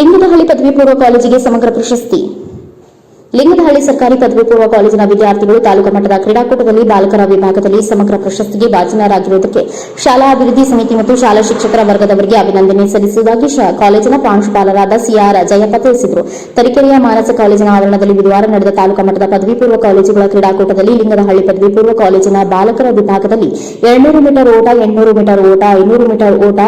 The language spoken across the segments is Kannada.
ಲಿಂಗದಹಳ್ಳಿ ಪದವಿ ಪೂರ್ವ ಕಾಲೇಜಿಗೆ ಸಮಗ್ರ ಪ್ರಶಸ್ತಿ. ಲಿಂಗದಹಳ್ಳಿ ಸರ್ಕಾರಿ ಪದವಿ ಪೂರ್ವ ಕಾಲೇಜಿನ ವಿದ್ಯಾರ್ಥಿಗಳು ತಾಲೂಕು ಮಟ್ಟದ ಕ್ರೀಡಾಕೂಟದಲ್ಲಿ ಬಾಲಕರ ವಿಭಾಗದಲ್ಲಿ ಸಮಗ್ರ ಪ್ರಶಸ್ತಿಗೆ ಭಾಜನರಾಗಿರುವುದಕ್ಕೆ ಶಾಲಾ ಅಭಿವೃದ್ಧಿ ಸಮಿತಿ ಮತ್ತು ಶಾಲಾ ಶಿಕ್ಷಕರ ವರ್ಗದವರಿಗೆ ಅಭಿನಂದನೆ ಸಲ್ಲಿಸುವುದಾಗಿ ಕಾಲೇಜಿನ ಪ್ರಾಂಶುಪಾಲರಾದ ಸಿಆರ್ ಜಯಪ್ಪ ತಿಳಿಸಿದರು. ತರೀಕೆರೆಯ ಮಾನಸ ಕಾಲೇಜಿನ ಆವರಣದಲ್ಲಿ ಬುಧವಾರ ನಡೆದ ತಾಲೂಕು ಮಟ್ಟದ ಪದವಿ ಪೂರ್ವ ಕಾಲೇಜುಗಳ ಕ್ರೀಡಾಕೂಟದಲ್ಲಿ ಲಿಂಗದಹಳ್ಳಿ ಪದವಿ ಪೂರ್ವ ಕಾಲೇಜಿನ ಬಾಲಕರ ವಿಭಾಗದಲ್ಲಿ ಎರಡ್ನೂರು ಮೀಟರ್ ಓಟ, ಎಂಟುನೂರು ಮೀಟರ್ ಓಟ, ಐನೂರು ಮೀಟರ್ ಓಟ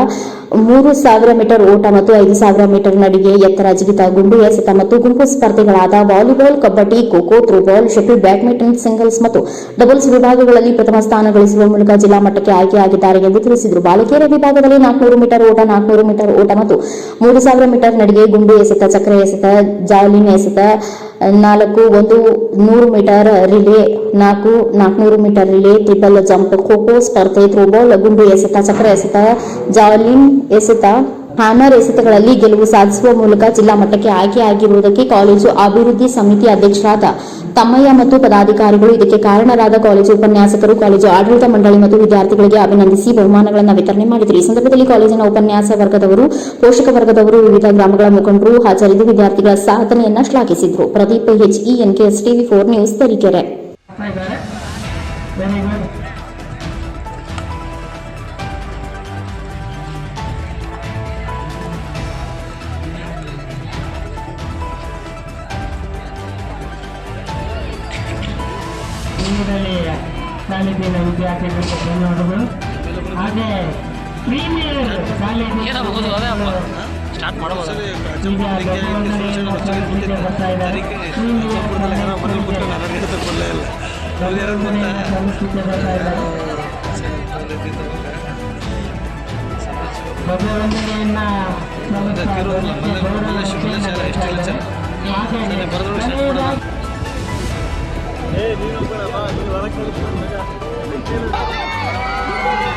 ಮೂರು ಸಾವಿರ ಮೀಟರ್ ಓಟ ಮತ್ತು ಐದು ಸಾವಿರ ಮೀಟರ್ ನಡಿಗೆ ಎತ್ತರ ಜಿಗಿತ ಗುಂಡು ಎಸೆತ ಮತ್ತು ಗುಂಪು ಸ್ಪರ್ಧೆಗಳಾದ volleyball, kabaddi, kho-kho throwball shuttle badminton, singles ಮತ್ತು ಡಬಲ್ಸ್ ವಿಭಾಗಗಳಲ್ಲಿ ಪ್ರಥಮ ಸ್ಥಾನ ಗಳಿಸುವ ಮೂಲಕ ಜಿಲ್ಲಾ ಮಟ್ಟಕ್ಕೆ ಆಯ್ಕೆಯಾಗಿದ್ದಾರೆ ಎಂದು ತಿಳಿಸಿದರು. ಬಾಲಕಿಯರ ವಿಭಾಗದಲ್ಲಿ ನಾಲ್ಕುನೂರು ಮೀಟರ್ ಓಟ, ನಾಲ್ಕುನೂರು ಮೀಟರ್ ಓಟ ಮತ್ತು ಮೂರು ಸಾವಿರ ಮೀಟರ್ ನಡಿಗೆ ಗುಂಡು ಎಸೆತ, ಚಕ್ರ ಎಸೆತ ಜಾವಲಿನ್ ಎಸೆತ ನಾಲ್ಕು, ಒಂದು ನೂರು ಮೀಟರ್ ರಿಲೇ, ನಾಲ್ಕು, ನಾಲ್ಕುನೂರು metre relay triple jump kho-kho ಸ್ಪರ್ಧೆ ಥ್ರೋಬಾಲ್ ಗುಂಡು ಎಸೆತ ಚಕ್ರ ಎಸೆತ ಜಾವಲಿನ್ ಎಸೆತ ಹ್ಯಾಮರ್ ಎಸೆತಗಳಲ್ಲಿ ಗೆಲುವು ಸಾಧಿಸುವ ಮೂಲಕ ಜಿಲ್ಲಾ ಮಟ್ಟಕ್ಕೆ ಆಯ್ಕೆಯಾಗಿರುವುದಕ್ಕೆ ಕಾಲೇಜು ಅಭಿವೃದ್ಧಿ ಸಮಿತಿ ಅಧ್ಯಕ್ಷರಾದ ತಮ್ಮಯ್ಯ ಮತ್ತು ಪದಾಧಿಕಾರಿಗಳು ಇದಕ್ಕೆ ಕಾರಣರಾದ ಕಾಲೇಜು ಉಪನ್ಯಾಸಕರು, ಕಾಲೇಜು ಆಡಳಿತ ಮಂಡಳಿ ಮತ್ತು ವಿದ್ಯಾರ್ಥಿಗಳಿಗೆ ಅಭಿನಂದಿಸಿ ಬಹುಮಾನಗಳನ್ನು ವಿತರಣೆ ಮಾಡಿದರು. ಈ ಸಂದರ್ಭದಲ್ಲಿ ಕಾಲೇಜಿನ ಉಪನ್ಯಾಸ ವರ್ಗದವರು, ಪೋಷಕ ವರ್ಗದವರು, ವಿವಿಧ ಗ್ರಾಮಗಳ ಮುಖಂಡರು ಹಾಜರಿದ್ದು ವಿದ್ಯಾರ್ಥಿಗಳ ಸಾಧನೆಯನ್ನು ಶ್ಲಾಘಿಸಿದರು. ಪ್ರದೀಪ್ ಎಚ್ಇ ಎನ್ಕೆಎಸ್ ಟಿವಿ ಫೋರ್ ನ್ಯೂಸ್ ತರೀಕೆರೆ. ಇಂದಿನಲ್ಲಿ ಕಾಲೇಜಿನ ವಿದ್ಯಾರ್ಥಿಗಳಿಗೆ ಧನ್ಯವಾದಗಳು ಹಾಗೆ ಪ್ರೀಮಿಯರ್ ಕಾಲೇಜಿನ ಸ್ಟಾರ್ಟ್ ಮಾಡ್ಬೋದು ಬರ್ತಾ ಇದ್ದಾರೆ ಭಗವಂತನೆಯನ್ನ Hey, you know what I'm about? You know what I'm about? You know what You?